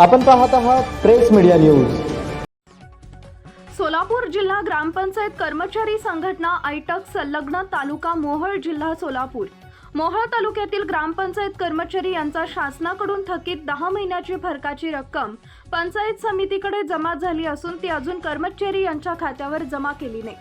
आपण पाहत आहात प्रेस मीडिया न्यूज. सोलापूर जिल्हा ग्रामपंचायत कर्मचारी संघटना आयटक संलग्न तालुका मोहळ जिल्हा सोलापूर. मोहळ तालुक्यातील ग्रामपंचायत कर्मचारी यांचा शासनाकडून थकीत दहा महिन्याची फरकाची रक्कम पंचायत समितीकडे जमा झाली असून ती अजून कर्मचारी यांच्या खात्यावर जमा केली नाही.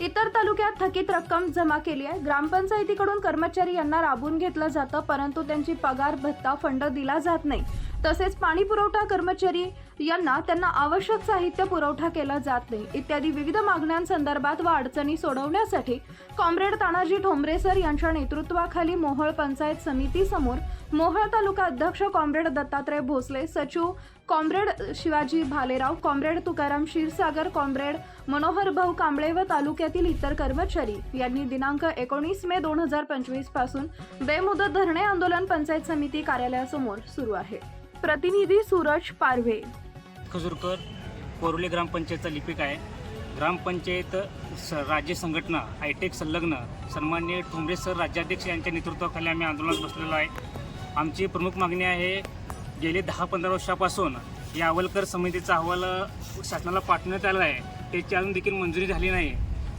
इतर तालुक्यात थकीत रक्कम जमा केली आहे. ग्रामपंचायतीकडून कर्मचारी यांना राबून घेतलं जातं परंतु त्यांची पगार भत्ता फंड दिला जात नाही. तसेच पाणी पुरवठा कर्मचारी यांना त्यांना आवश्यक साहित्य पुरवठा केला जात नाही. इत्यादी विविध मागण्यांसंदर्भात व अडचणी सोडवण्यासाठी कॉम्रेड तानाजी ठोंबरे सर यांच्या नेतृत्वाखाली मोहोळ पंचायत समितीसमोर मोहळ मोहोळ तालुका अध्यक्ष कॉम्रेड दत्तात्रय भोसले सचिव comrade Shivaji Bhalerao comrade Tukaram Kshirsagar comrade Manohar Bhau Kamble व तालुक्यातील इतर कर्मचारी यांनी दिनांक एकोणीस मे दोन हजार पंचवीसपासून बेमुदत धरणे आंदोलन पंचायत समिती कार्यालयासमोर सुरू आहे. प्रतिनिधी सूरज पारवे. खजूरकर कोरोली ग्रामपंचायतचा लिपिक आहे. ग्रामपंचायत स राज्य संघटना हायटेक संलग्न सन्मान्य ठोंबरे सर राज्याध्यक्ष यांच्या नेतृत्वाखाली आम्ही आंदोलनात बसलेलो आहे. आमची प्रमुख मागणी आहे गेले दहा पंधरा वर्षापासून या अवलकर समितीचा अहवाल शासनाला पाठवण्यात आला आहे. त्याची अजून देखील मंजुरी झाली नाही.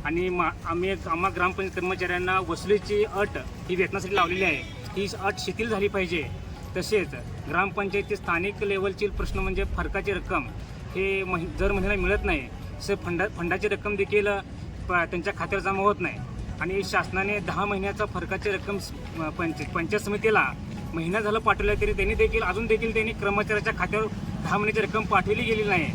आणि मा आम्ही आम्हा ग्रामपंचायत कर्मचाऱ्यांना वसुलीची अट ही वेतनासाठी लावलेली आहे. ही अट शिथिल झाली पाहिजे. तसेच ग्रामपंचायती स्थानिक लेवलची प्रश्न म्हणजे फरकाची रक्कम हे महि जर महिन्याला मिळत नाही. तर फंडा फंडाची रक्कम देखील प- त्यांच्या खात्यावर जमा होत नाही. आणि शासनाने दहा महिन्याचा फरकाची रक्कम पंच पंचायत समितीला महिना झालं पाठवलं तरी त्यांनी देखील अजून देखील त्यांनी कर्मचाऱ्याच्या खात्यावर दहा महिन्याची रक्कम पाठवली गेली नाही.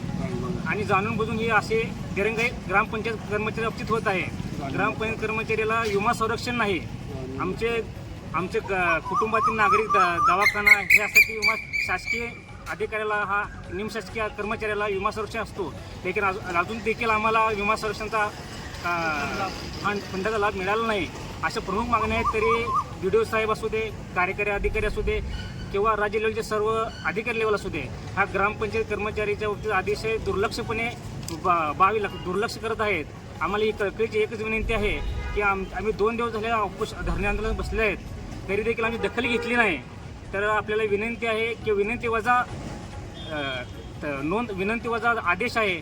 आणि जाणून बुजून हे असे दिरंगाई ग्रामपंचायत कर्मचारी अपचित होत आहे. ग्रामपंचायत कर्मचाऱ्याला विमा संरक्षण नाही. आमचे आमचे ग- कुटुंबातील नागरिक द- दवाखाना ह्यासाठी विमा शासकीय अधिकाऱ्याला हा निमशासकीय कर्मचाऱ्याला विमा संरक्षण असतो. लेकिन अजून अजून देखील आम्हाला विमा संरक्षणचा अ, फंड फंडाचा लाभ मिळाला नाही. अशा प्रमुख मागण्या आहेत तरी बी डी ओ साहेब असू दे कार्यकारी अधिकारी असू दे किंवा राज्य लेवलचे सर्व अधिकारी लेवल असू दे हा ग्रामपंचायत कर्मचारीच्या बाबतीत अतिशय दुर्लक्षपणे बा- बावी लक्ष दुर्लक्ष करत आहेत. आम्हाला ही कळकळीची एकच विनंती आहे की आम आम्ही दोन दिवस झाले उपोष धरणे आंदोलन बसले आहेत. तरी देखील आम्ही दखल घेतली नाही. तर आपल्याला विनंती आहे की विनंती वजा नोंद विनंती वजा आदेश आहे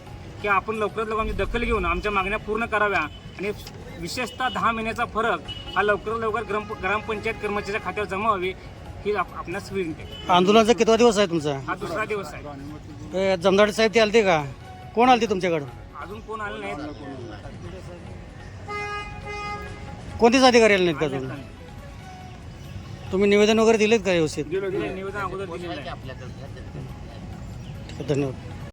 की आपण लवकरात लवकर आमची दखल घेऊन आमच्या मागण्या पूर्ण कराव्या. आणि विशेषतः दहा महिन्याचा फरक हा लवकरात लवकर ग्राम ग्रामपंचायत कर्मचाऱ्याच्या खात्यावर जमा व्हावी ही आप- आपणास विनंती आहे. आंदोलनाचा कितवा दिवस आहे तुमचा? हा दुसरा दिवस आहे. जमदाडे साहेब ते आलते का? कोण आलते तुमच्याकडं? अजून कोण आले नाहीत? कोणतेच अधिकारी आले नाहीत का तुम्ही तुम्ही निवेदन वगैरे दिलेत का व्यवस्थित? धन्यवाद.